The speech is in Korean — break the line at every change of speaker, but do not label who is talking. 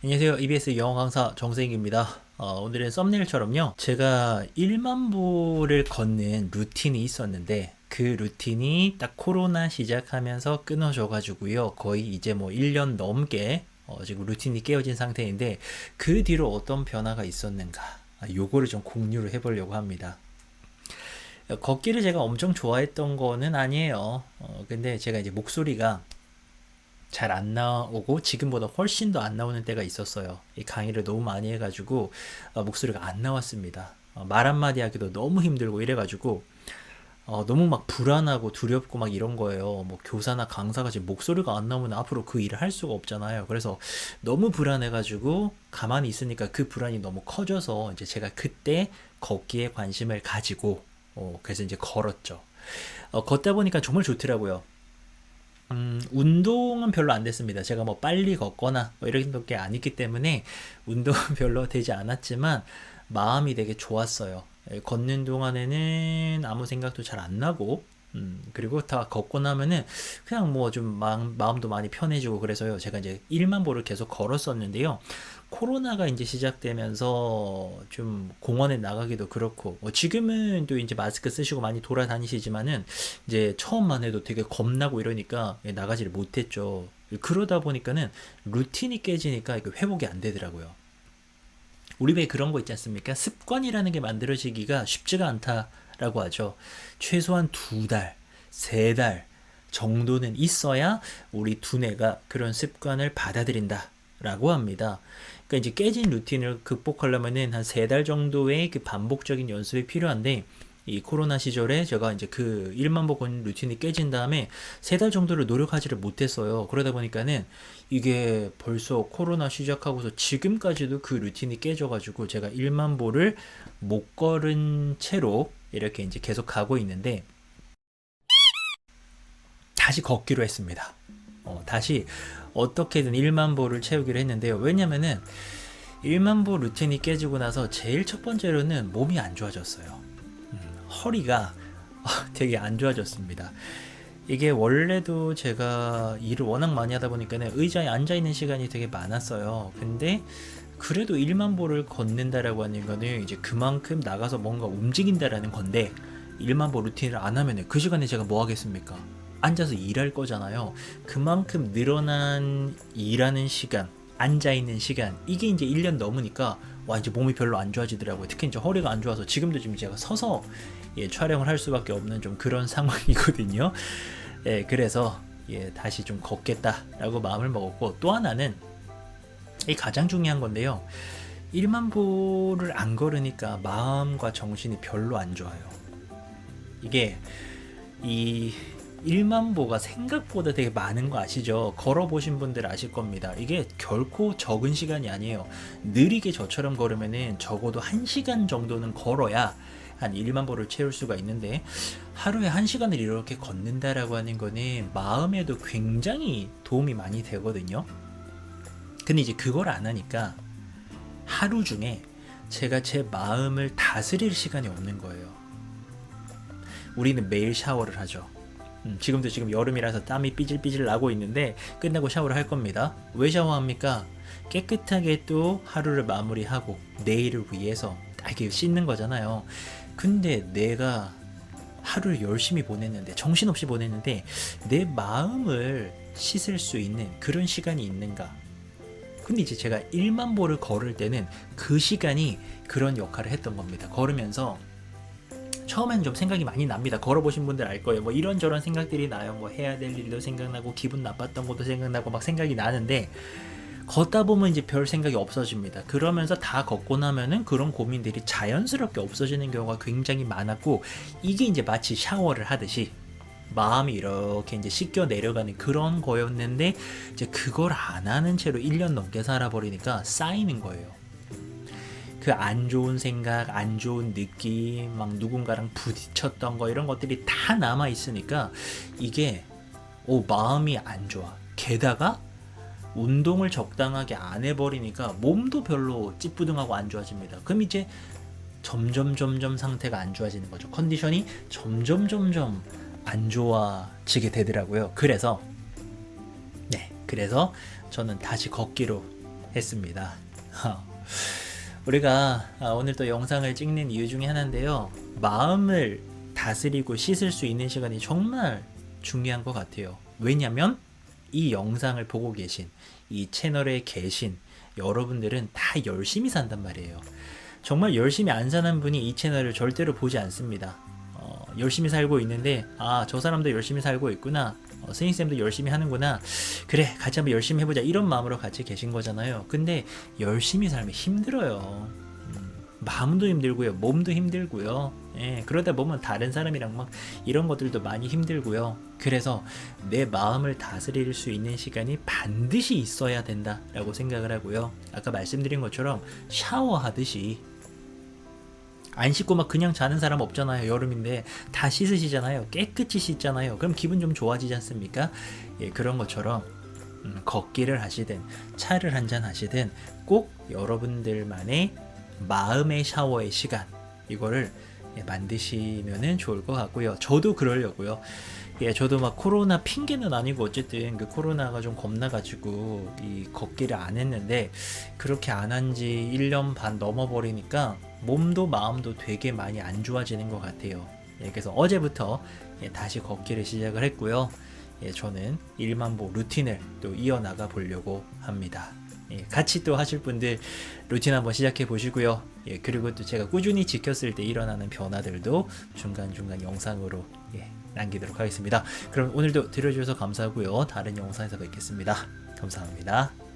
안녕하세요. EBS 영어 강사 정세익입니다. 어, 오늘은 썸네일처럼요. 제가 1만 보를 걷는 루틴이 있었는데 그 루틴이 딱 코로나 시작하면서 끊어져 가지고요. 거의 이제 뭐 1년 넘게 어, 지금 루틴이 깨어진 상태인데 그 뒤로 어떤 변화가 있었는가 아, 요거를 좀 공유를 해 보려고 합니다. 걷기를 제가 엄청 좋아했던 거는 아니에요. 어, 근데 제가 이제 목소리가 잘 안 나오고 지금보다 훨씬 더 안 나오는 때가 있었어요. 이 강의를 너무 많이 해가지고 어, 목소리가 안 나왔습니다. 어, 말 한마디 하기도 너무 힘들고 이래가지고 어, 너무 막 불안하고 두렵고 막 이런 거예요. 뭐 교사나 강사가 지금 목소리가 안 나오면 앞으로 그 일을 할 수가 없잖아요. 그래서 너무 불안해가지고 가만히 있으니까 그 불안이 너무 커져서 이제 제가 그때 걷기에 관심을 가지고 어, 그래서 이제 걸었죠. 어, 걷다 보니까 정말 좋더라고요. 음, 운동은 별로 안 됐습니다. 제가 뭐 빨리 걷거나 뭐 이런 게 아니기 때문에 운동은 별로 되지 않았지만 마음이 되게 좋았어요. 예, 걷는 동안에는 아무 생각도 잘 안 나고 음, 그리고 다 걷고 나면은 그냥 뭐좀 마음, 마음도 많이 편해지고 그래서요. 제가 이제 1만 보를 계속 걸었었는데요. 코로나가 이제 시작되면서 좀 공원에 나가기도 그렇고, 뭐 지금은 또 이제 마스크 쓰시고 많이 돌아다니시지만은 이제 처음만 해도 되게 겁나고 이러니까 예, 나가지를 못했죠. 그러다 보니까는 루틴이 깨지니까 회복이 안 되더라고요. 우리 왜 그런 거 있지 않습니까? 습관이라는 게 만들어지기가 쉽지가 않다 라고 하죠. 최소한 두 달, 세 달 정도는 있어야 우리 두뇌가 그런 습관을 받아들인다 라고 합니다. 그러니까 이제 깨진 루틴을 극복하려면은 한 세 달 정도의 그 반복적인 연습이 필요한데 이 코로나 시절에 제가 이제 그 1만 보건 루틴이 깨진 다음에 세 달 정도를 노력하지를 못했어요. 그러다 보니까는 이게 벌써 코로나 시작하고서 지금까지도 그 루틴이 깨져가지고 제가 1만 보를 못 걸은 채로 이렇게 이제 계속 가고 있는데 다시 걷기로 했습니다. 어, 다시 어떻게든 1만 보를 채우기로 했는데요. 왜냐면은 1만 보 루틴이 깨지고 나서 제일 첫 번째로는 몸이 안 좋아졌어요. 허리가 되게 안 좋아졌습니다. 이게 원래도 제가 일을 워낙 많이 하다 보니까는 의자에 앉아 있는 시간이 되게 많았어요. 근데 그래도 1만 보를 걷는다라고 하는 거는 이제 그만큼 나가서 뭔가 움직인다라는 건데 1만 보 루틴을 안 하면은 그 시간에 제가 뭐 하겠습니까? 앉아서 일할 거잖아요. 그만큼 늘어난 일하는 시간, 앉아 있는 시간 이게 이제 1년 넘으니까 와 이제 몸이 별로 안 좋아지더라고요. 특히 이제 허리가 안 좋아서 지금도 지금 제가 서서 예, 촬영을 할 수밖에 없는 좀 그런 상황이거든요. 예, 그래서 예, 다시 좀 걷겠다라고 마음을 먹었고 또 하나는 이 가장 중요한 건데요. 1만 보를 안 걸으니까 마음과 정신이 별로 안 좋아요. 이게 이 1만 보가 생각보다 되게 많은 거 아시죠? 걸어보신 분들 아실 겁니다. 이게 결코 적은 시간이 아니에요. 느리게 저처럼 걸으면은 적어도 1시간 정도는 걸어야 한 1만 보를 채울 수가 있는데 하루에 1시간을 이렇게 걷는다라고 하는 거는 마음에도 굉장히 도움이 많이 되거든요. 근데 이제 그걸 안 하니까 하루 중에 제가 제 마음을 다스릴 시간이 없는 거예요. 우리는 매일 샤워를 하죠. 음, 지금도 지금 여름이라서 땀이 삐질삐질 나고 있는데 끝나고 샤워를 할 겁니다. 왜 샤워합니까? 깨끗하게 또 하루를 마무리하고 내일을 위해서 이렇게 씻는 거잖아요. 근데 내가 하루를 열심히 보냈는데 정신없이 보냈는데 내 마음을 씻을 수 있는 그런 시간이 있는가? 근데 이제 제가 1만 보를 걸을 때는 그 시간이 그런 역할을 했던 겁니다. 걸으면서 처음에는 좀 생각이 많이 납니다. 걸어보신 분들 알 거예요. 뭐 이런저런 생각들이 나요. 뭐 해야 될 일도 생각나고 기분 나빴던 것도 생각나고 막 생각이 나는데 걷다 보면 이제 별 생각이 없어집니다. 그러면서 다 걷고 나면은 그런 고민들이 자연스럽게 없어지는 경우가 굉장히 많았고 이게 이제 마치 샤워를 하듯이 마음이 이렇게 이제 씻겨 내려가는 그런 거였는데 이제 그걸 안 하는 채로 1년 넘게 살아버리니까 쌓이는 거예요. 그 안 좋은 생각, 안 좋은 느낌, 막 누군가랑 부딪혔던 거 이런 것들이 다 남아 있으니까 이게 오 마음이 안 좋아. 게다가 운동을 적당하게 안 해버리니까 몸도 별로 찌뿌둥하고 안 좋아집니다. 그럼 이제 점점 점점 상태가 안 좋아지는 거죠. 컨디션이 점점 점점 안 좋아지게 되더라고요. 그래서 네, 그래서 저는 다시 걷기로 했습니다. 우리가 아, 오늘 또 영상을 찍는 이유 중에 하나인데요. 마음을 다스리고 씻을 수 있는 시간이 정말 중요한 것 같아요. 왜냐면 이 영상을 보고 계신 이 채널에 계신 여러분들은 다 열심히 산단 말이에요. 정말 열심히 안 사는 분이 이 채널을 절대로 보지 않습니다. 어, 열심히 살고 있는데 아 저 사람도 열심히 살고 있구나. 어, 스님쌤도 열심히 하는구나. 그래 같이 한번 열심히 해보자 이런 마음으로 같이 계신 거잖아요. 근데 열심히 살면 힘들어요. 음, 마음도 힘들고요, 몸도 힘들고요. 예, 그러다 보면 다른 사람이랑 막 이런 것들도 많이 힘들고요. 그래서 내 마음을 다스릴 수 있는 시간이 반드시 있어야 된다라고 생각을 하고요. 아까 말씀드린 것처럼 샤워하듯이 안 씻고 막 그냥 자는 사람 없잖아요. 여름인데 다 씻으시잖아요. 깨끗이 씻잖아요. 그럼 기분 좀 좋아지지 않습니까? 예, 그런 것처럼 음, 걷기를 하시든 차를 한잔 하시든 꼭 여러분들만의 마음의 샤워의 시간 이거를 예, 만드시면은 좋을 것 같고요. 저도 그러려고요. 예, 저도 막 코로나 핑계는 아니고 어쨌든 그 코로나가 좀 겁나가지고 이 걷기를 안 했는데 그렇게 안 한 지 1년 반 넘어버리니까 몸도 마음도 되게 많이 안 좋아지는 것 같아요. 예, 그래서 어제부터 예, 다시 걷기를 시작을 했고요. 예, 저는 1만보 루틴을 또 이어나가 보려고 합니다. 예, 같이 또 하실 분들 루틴 한번 시작해 보시고요. 예, 그리고 또 제가 꾸준히 지켰을 때 일어나는 변화들도 중간중간 영상으로 예, 남기도록 하겠습니다. 그럼 오늘도 들어주셔서 감사하고요. 다른 영상에서 뵙겠습니다. 감사합니다.